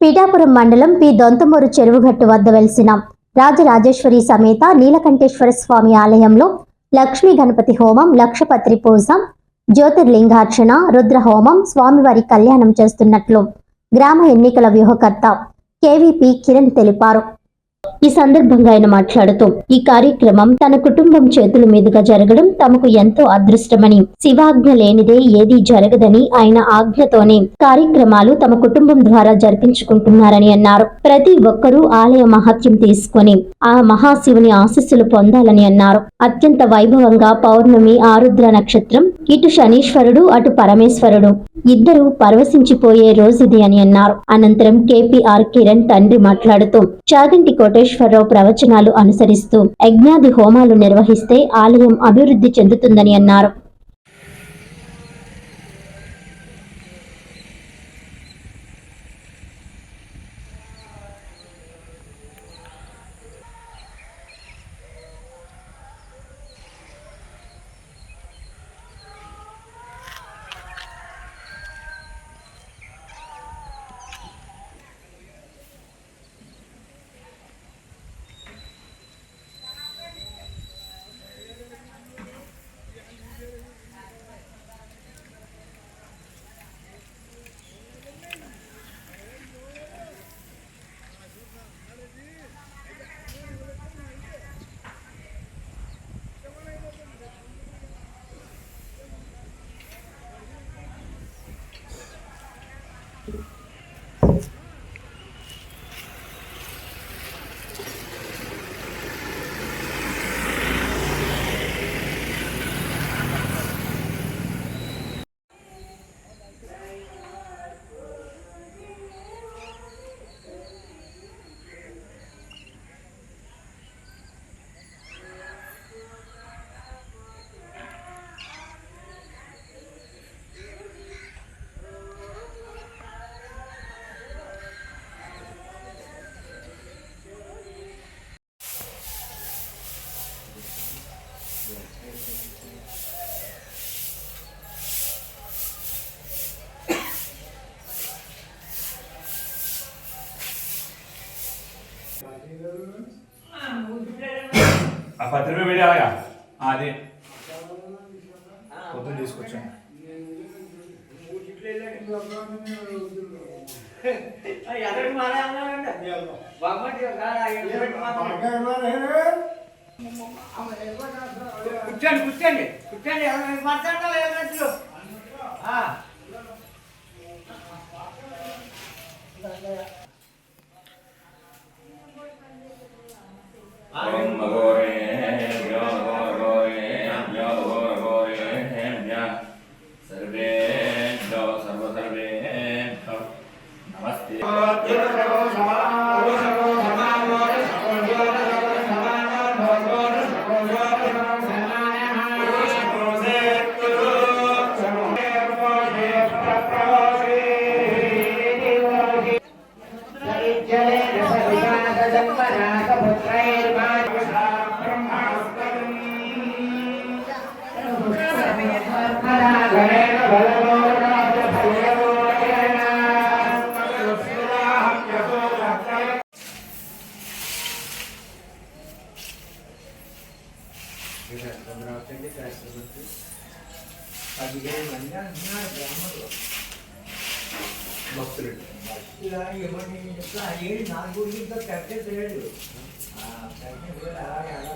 పీఠాపురం మండలం పి. దొంతమూరు చెరువుగట్టు వద్ద వెలిసిన రాజరాజేశ్వరి సమేత నీలకంఠేశ్వర స్వామి ఆలయంలో లక్ష్మీ గణపతి హోమం లక్షపత్రి పూజ జ్యోతిర్లింగార్చన రుద్ర హోమం స్వామివారి కళ్యాణం చేస్తున్నట్లు గ్రామ ఎన్నికల వ్యూహకర్త కేవీపీ కిరణ్ తెలిపారు. ఈ సందర్భంగా ఆయన మాట్లాడుతూ ఈ కార్యక్రమం తన కుటుంబం చేతుల మీదుగా జరగడం తమకు ఎంతో అదృష్టమని శివాజ్ఞ లేనిదే ఏదీ జరగదని ఆయన ఆజ్ఞతోనే కార్యక్రమాలు తమ కుటుంబం ద్వారా జరిపించుకుంటున్నారని అన్నారు. ప్రతి ఒక్కరూ ఆలయ మహత్యం తీసుకొని ఆ మహాశివుని ఆశీస్సులు పొందాలని అన్నారు. అత్యంత వైభవంగా పౌర్ణమి ఆరుద్ర నక్షత్రం ఇటు శనీశ్వరుడు అటు పరమేశ్వరుడు ఇద్దరు పరవశించిపోయే రోజుది అని అన్నారు. అనంతరం కేపీఆర్ కిరణ్ తండ్రి మాట్లాడుతూ చాగంటి కోటేశ్వరరావు ప్రవచనాలు అనుసరిస్తూ యజ్ఞాది హోమాలు నిర్వహిస్తే ఆలయం అభివృద్ధి చెందుతుందని అన్నారు. ఆ పత్రిక పెట్టాలగా అది. పొద్దున్న తీసుకొచ్చాను. కూర్చోండి కూర్చోండి. కూర్చోండి ఎవరు పదిహేను మంది అంటున్నారు గ్రామంలో భక్తులు. ఇలా ఏమని చెప్తా ఏడు నాలుగు ఇంట్లో కట్టే తెలియదు. కట్టే కూడా అలాగే అలా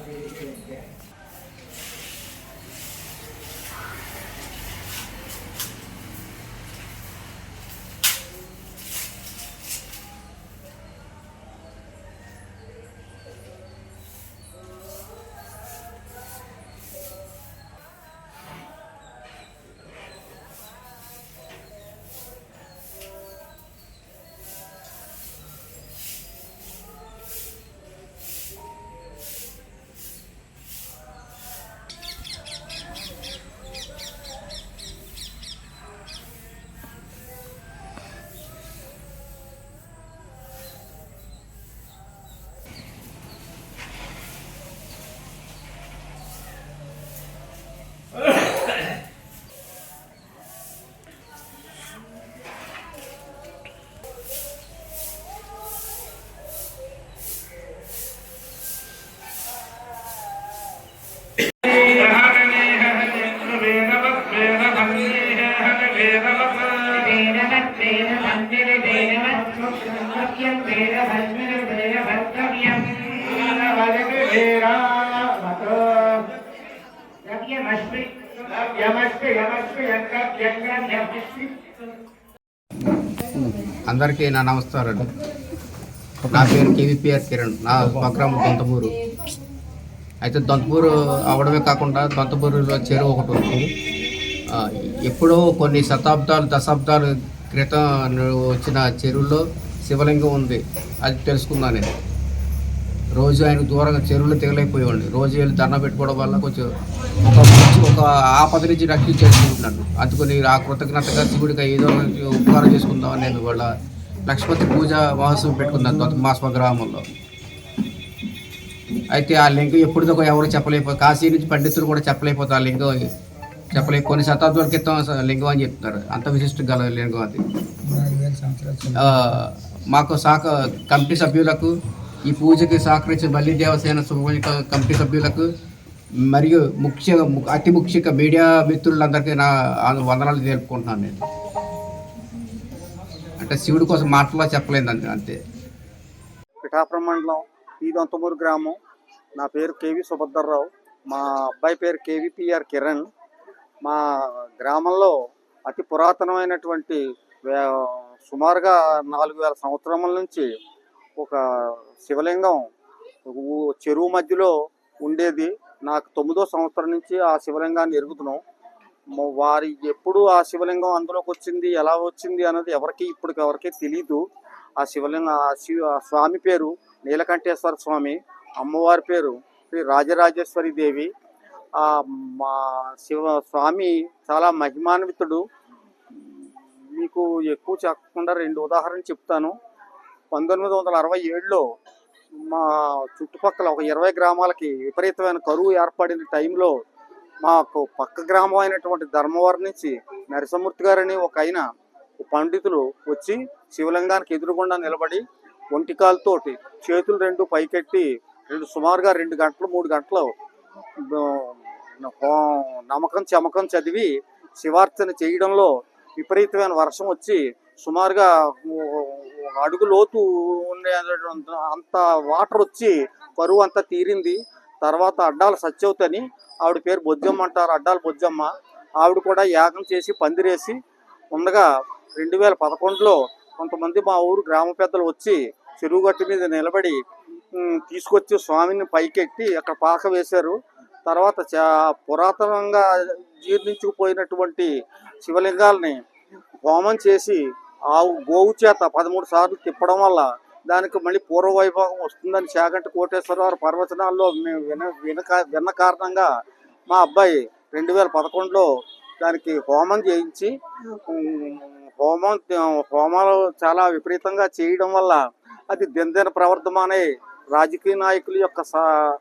వేద ద్రవ్యమస్మి ద్రవ్యమస్మి యమస్మి అందరికీ నా నమస్కారం నా పేరు కేవీపీఆర్ కిరణ్. నా స్వగ్రామం దొంతమూరు అయితే దొంతపూరు అవడమే కాకుండా దొంతపూరులో చెరువు ఒకటి ఉంది. ఎప్పుడో కొన్ని శతాబ్దాలు దశాబ్దాల క్రితం వచ్చిన చెరువులో శివలింగం ఉంది. అది తెలుసుకున్నాను నేను రోజు ఆయన దూరంగా చెరువులో తెగలేకపోయేవాడిని రోజు వెళ్ళి దండం పెట్టుకోవడం వల్ల కొంచెం ఒక ఆపద నుంచి రక్షించేసుకుంటున్నాను అందుకని ఆ కృతజ్ఞతగా శివుడిగా ఏదో ఉపకారం చేసుకుందామని నేను వాళ్ళ లక్ష్మతి పూజ మహోత్సవం పెట్టుకున్నాను మా స్వగ్రామంలో. అయితే ఆ లింగం ఎప్పుడుదో ఎవరు చెప్పలేకపో కాశీ నుంచి పండితులు కూడా చెప్పలేకపోతారు ఆ లింగం. చెప్పలే కొన్ని శతాబ్దాల క్రితం లింగం అని చెప్తున్నారు. అంత విశిష్టం గల లింగం అది. మాకు సహక కమిటీ సభ్యులకు ఈ పూజకి సహకరించిన బల్లి దేవసేన సుబ్రహ్మణ్య కమిటీ సభ్యులకు మరియు ముఖ్య ము- అతి ముఖ్యంగా మీడియా మిత్రులందరికీ నా వందనాలు తెలుపుకుంటున్నాను నేను. అంటే శివుడి కోసం మాటలో చెప్పలేదు అంతే పిఠాపురం మండలం ఈ గ్రామం. నా పేరు కేవి సుభద్రరావు. మా అబ్బాయి పేరు కేవీపీఆర్ కిరణ్. మా గ్రామంలో అతి పురాతనమైనటువంటి సుమారుగా నాలుగు వేల సంవత్సరముల నుంచి ఒక శివలింగం చెరువు మధ్యలో ఉండేది. నాకు తొమ్మిదో సంవత్సరం నుంచి ఆ శివలింగాన్ని ఎరుగుతున్నాం. వారి ఎప్పుడు ఆ శివలింగం అందులోకి వచ్చింది ఎలా వచ్చింది అన్నది ఎవరికి ఇప్పటికి ఎవరికి తెలియదు ఆ శివలింగ శివ స్వామి పేరు నీలకంఠేశ్వర స్వామి అమ్మవారి పేరు శ్రీ రాజరాజేశ్వరి దేవి. ఆ మా శివ స్వామి చాలా మహిమాన్వితుడు. మీకు ఎక్కువ చెప్పకుండా రెండు ఉదాహరణ చెప్తాను. పంతొమ్మిది వందల అరవై ఏడులో మా చుట్టుపక్కల ఒక ఇరవై గ్రామాలకి విపరీతమైన కరువు ఏర్పడిన టైంలో మాకు పక్క గ్రామం అయినటువంటి ధర్మవరం నుంచి నరసింహమూర్తి గారని ఒక ఆయన పండితులు వచ్చి శివలింగానికి ఎదురుగుండా నిలబడి ఒంటికాలతోటి చేతులు రెండు పైకెట్టి రెండు సుమారుగా రెండు గంటలు మూడు గంటలు హో- నమ్మకం చమకం చదివి శివార్చన చేయడంలో విపరీతమైన వర్షం వచ్చి సుమారుగా అడుగు లోతు ఉండే అంత వాటర్ వచ్చి కరువు అంతా తీరింది. తర్వాత అడ్డాల సత్యవతని ఆవిడ పేరు బొజ్జమ్మ అంటారు అడ్డాల బొజ్జమ్మ. ఆవిడ కూడా యాగం చేసి పందిరేసి ఉండగా రెండు వేల పదకొండులో కొంతమంది మా ఊరు గ్రామ పెద్దలు వచ్చి చెరువు గట్టు మీద నిలబడి తీసుకొచ్చి స్వామిని పైకెట్టి అక్కడ పాక వేశారు. తర్వాత చా పురాతనంగా జీర్ణించుకుపోయినటువంటి శివలింగాల్ని హోమం చేసి ఆవు గోవు చేత పదమూడు సార్లు తిప్పడం వల్ల దానికి మళ్ళీ పూర్వ వైభవం వస్తుందని చాగంటి కోటేశ్వరరావు పర్వచనాల్లో మేము విన విన విన్న కారణంగా మా అబ్బాయి రెండు వేల పదకొండులో దానికి హోమం చేయించి హోమం హోమాలు చాలా విపరీతంగా చేయడం వల్ల అది దినదిన ప్రవర్ధమానే రాజకీయ నాయకుల యొక్క స-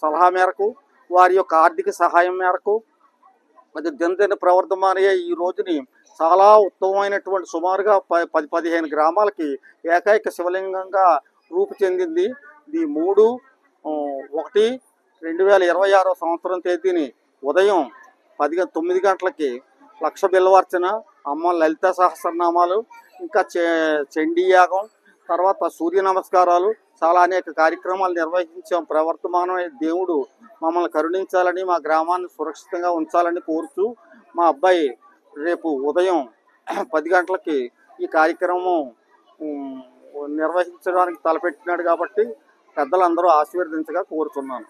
సలహా మేరకు వారి యొక్క ఆర్థిక సహాయం మేరకు మరి దినదిన ప్రవర్తమానయ్యే ఈ రోజుని చాలా ఉత్తమమైనటువంటి సుమారుగా ప- పది పదిహేను గ్రామాలకి ఏకైక శివలింగంగా రూపు చెందింది. ఇది మూడు ఒకటి రెండు వేల ఇరవై ఆరో సంవత్సరం తేదీని ఉదయం పది తొమ్మిది గంటలకి లక్ష బిల్వార్చన అమ్మ లలిత సహస్రనామాలు ఇంకా చె చండీ యాగం తర్వాత సూర్య నమస్కారాలు చాలా అనేక కార్యక్రమాలు నిర్వహించాం. ప్రవర్తమానమైన దేవుడు మమ్మల్ని కరుణించాలని మా గ్రామాన్ని సురక్షితంగా ఉంచాలని కోరుతూ మా అబ్బాయి రేపు ఉదయం పది గంటలకి ఈ కార్యక్రమం నిర్వహించడానికి తలపెట్టినాడు కాబట్టి పెద్దలందరూ ఆశీర్వదించగా కోరుతున్నాను